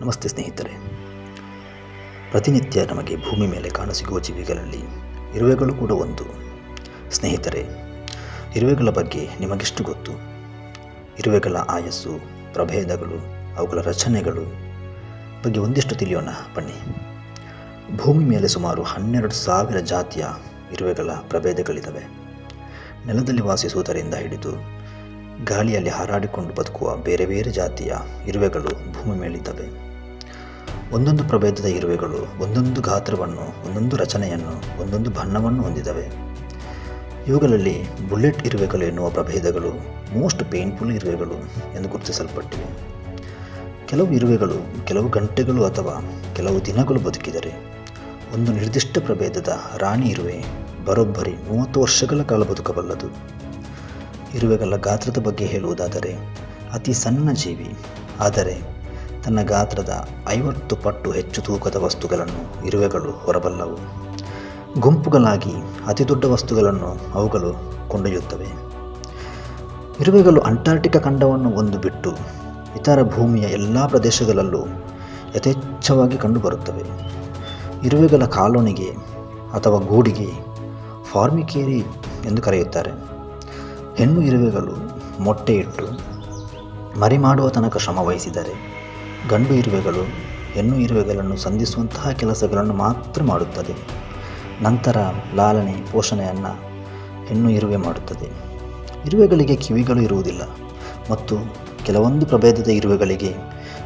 ನಮಸ್ತೆ ಸ್ನೇಹಿತರೆ. ಪ್ರತಿನಿತ್ಯ ನಮಗೆ ಭೂಮಿ ಮೇಲೆ ಕಾಣಸಿಗುವ ಜೀವಿಗಳಲ್ಲಿ ಇರುವೆಗಳು ಕೂಡ ಒಂದು. ಸ್ನೇಹಿತರೆ, ಇರುವೆಗಳ ಬಗ್ಗೆ ನಿಮಗೆಷ್ಟು ಗೊತ್ತು? ಇರುವೆಗಳ ಆಯಸ್ಸು, ಪ್ರಭೇದಗಳು, ಅವುಗಳ ರಚನೆಗಳು ಬಗ್ಗೆ ಒಂದಿಷ್ಟು ತಿಳಿಯೋಣ ಬನ್ನಿ. ಭೂಮಿ ಮೇಲೆ ಸುಮಾರು ಹನ್ನೆರಡು ಸಾವಿರ ಜಾತಿಯ ಇರುವೆಗಳ ಪ್ರಭೇದಗಳಿದ್ದಾವೆ ನೆಲದಲ್ಲಿ ವಾಸಿಸುವುದರಿಂದ ಹಿಡಿದು ಗಾಳಿಯಲ್ಲಿ ಹಾರಾಡಿಕೊಂಡು ಬದುಕುವ ಬೇರೆ ಬೇರೆ ಜಾತಿಯ ಇರುವೆಗಳು ಭೂಮಿ ಮೇಲಿದ್ದಾವೆ. ಒಂದೊಂದು ಪ್ರಭೇದದ ಇರುವೆಗಳು, ಒಂದೊಂದು ಗಾತ್ರವನ್ನು, ಒಂದೊಂದು ರಚನೆಯನ್ನು, ಒಂದೊಂದು ಬಣ್ಣವನ್ನು ಹೊಂದಿದವೆ. ಇವುಗಳಲ್ಲಿ ಬುಲೆಟ್ ಇರುವೆಗಳು ಎನ್ನುವ ಪ್ರಭೇದಗಳು, ಮೋಸ್ಟ್ ಪೇನ್ಫುಲ್ ಇರುವೆಗಳು ಎಂದು ಗುರುತಿಸಲ್ಪಟ್ಟಿವೆ. ಕೆಲವು ಇರುವೆಗಳು ಕೆಲವು ಗಂಟೆಗಳು ಅಥವಾ ಕೆಲವು ದಿನಗಳು ಬದುಕಿದರೆ, ಒಂದು ನಿರ್ದಿಷ್ಟ ಪ್ರಭೇದದ ರಾಣಿ ಇರುವೆ ಬರೋಬ್ಬರಿ ಮೂವತ್ತು ವರ್ಷಗಳ ಕಾಲ ಬದುಕಬಲ್ಲದು. ಇರುವೆಗಳ ಗಾತ್ರದ ಬಗ್ಗೆ ಹೇಳುವುದಾದರೆ, ಅತಿ ಸಣ್ಣ ಜೀವಿ, ಆದರೆ ತನ್ನ ಗಾತ್ರದ ಐವತ್ತು ಪಟ್ಟು ಹೆಚ್ಚು ತೂಕದ ವಸ್ತುಗಳನ್ನು ಇರುವೆಗಳು ಹೊರಬಲ್ಲವು. ಗುಂಪುಗಳಾಗಿ ಅತಿ ದೊಡ್ಡ ವಸ್ತುಗಳನ್ನು ಅವುಗಳು ಕೊಂಡೊಯ್ಯುತ್ತವೆ. ಇರುವೆಗಳು ಅಂಟಾರ್ಟಿಕಾ ಖಂಡವನ್ನು ಒಂದು ಬಿಟ್ಟು ಇತರ ಭೂಮಿಯ ಎಲ್ಲ ಪ್ರದೇಶಗಳಲ್ಲೂ ಯಥೇಚ್ಛವಾಗಿ ಕಂಡುಬರುತ್ತವೆ. ಇರುವೆಗಳ ಕಾಲೋನಿಗೆ ಅಥವಾ ಗೂಡಿಗೆ ಫಾರ್ಮಿಕೇರಿ ಎಂದು ಕರೆಯುತ್ತಾರೆ. ಹೆಣ್ಣು ಇರುವೆಗಳು ಮೊಟ್ಟೆ ಇಟ್ಟು ಮರಿ ಮಾಡುವ ತನಕ ಶ್ರಮ ವಹಿಸಿದರೆ ಗಂಡು ಇರುವೆಗಳು, ಹೆಣ್ಣು ಇರುವೆಗಳನ್ನು ಸಂಧಿಸುವಂತಹ ಕೆಲಸಗಳನ್ನು ಮಾತ್ರ ಮಾಡುತ್ತದೆ. ನಂತರ ಲಾಲನೆ, ಪೋಷಣೆಯನ್ನು ಹೆಣ್ಣು ಇರುವೆ ಮಾಡುತ್ತದೆ. ಇರುವೆಗಳಿಗೆ ಕಿವಿಗಳು ಇರುವುದಿಲ್ಲ ಮತ್ತು ಕೆಲವೊಂದು ಪ್ರಭೇದದ ಇರುವೆಗಳಿಗೆ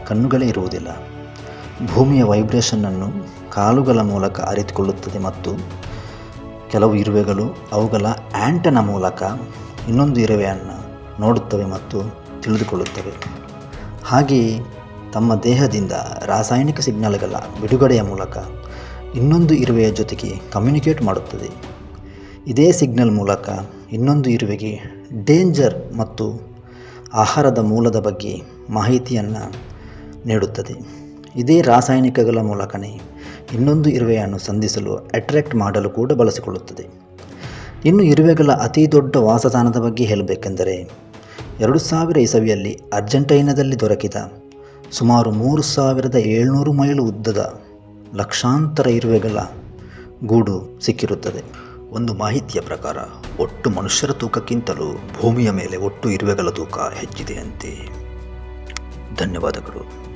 ಕಣ್ಣುಗಳೇ ಇರುವುದಿಲ್ಲ. ಭೂಮಿಯ ವೈಬ್ರೇಷನ್ನನ್ನು ಕಾಲುಗಳ ಮೂಲಕ ಅರಿತುಕೊಳ್ಳುತ್ತದೆ ಮತ್ತು ಕೆಲವು ಇರುವೆಗಳು ಅವುಗಳ ಆ್ಯಂಟನ ಮೂಲಕ ಇನ್ನೊಂದು ಇರುವೆಯನ್ನು ನೋಡುತ್ತವೆ ಮತ್ತು ತಿಳಿದುಕೊಳ್ಳುತ್ತವೆ. ಹಾಗೆಯೇ ತಮ್ಮ ದೇಹದಿಂದ ರಾಸಾಯನಿಕ ಸಿಗ್ನಲ್ಗಳ ಬಿಡುಗಡೆಯ ಮೂಲಕ ಇನ್ನೊಂದು ಇರುವೆಯ ಜೊತೆಗೆ ಕಮ್ಯುನಿಕೇಟ್ ಮಾಡುತ್ತದೆ. ಇದೇ ಸಿಗ್ನಲ್ ಮೂಲಕ ಇನ್ನೊಂದು ಇರುವೆಗೆ ಡೇಂಜರ್ ಮತ್ತು ಆಹಾರದ ಮೂಲದ ಬಗ್ಗೆ ಮಾಹಿತಿಯನ್ನು ನೀಡುತ್ತದೆ. ಇದೇ ರಾಸಾಯನಿಕಗಳ ಮೂಲಕನೇ ಇನ್ನೊಂದು ಇರುವೆಯನ್ನು ಸಂಧಿಸಲು ಅಟ್ರ್ಯಾಕ್ಟ್ ಮಾಡಲು ಕೂಡ ಬಳಸಿಕೊಳ್ಳುತ್ತದೆ. ಇನ್ನು ಇರುವೆಗಳ ಅತಿ ದೊಡ್ಡ ವಾಸಸ್ಥಾನದ ಬಗ್ಗೆ ಹೇಳಬೇಕೆಂದರೆ, ಎರಡು ಸಾವಿರ ಇಸವಿಯಲ್ಲಿ ಅರ್ಜೆಂಟೈನಾದಲ್ಲಿ ದೊರಕಿದ ಸುಮಾರು ಮೂರು ಸಾವಿರದ ಏಳ್ನೂರು ಮೈಲು ಉದ್ದದ ಲಕ್ಷಾಂತರ ಇರುವೆಗಳ ಗೂಡು ಸಿಕ್ಕಿರುತ್ತದೆ. ಒಂದು ಮಾಹಿತಿಯ ಪ್ರಕಾರ, ಒಟ್ಟು ಮನುಷ್ಯರ ತೂಕಕ್ಕಿಂತಲೂ ಭೂಮಿಯ ಮೇಲೆ ಒಟ್ಟು ಇರುವೆಗಳ ತೂಕ ಹೆಚ್ಚಿದೆಯಂತೆ. ಧನ್ಯವಾದಗಳು.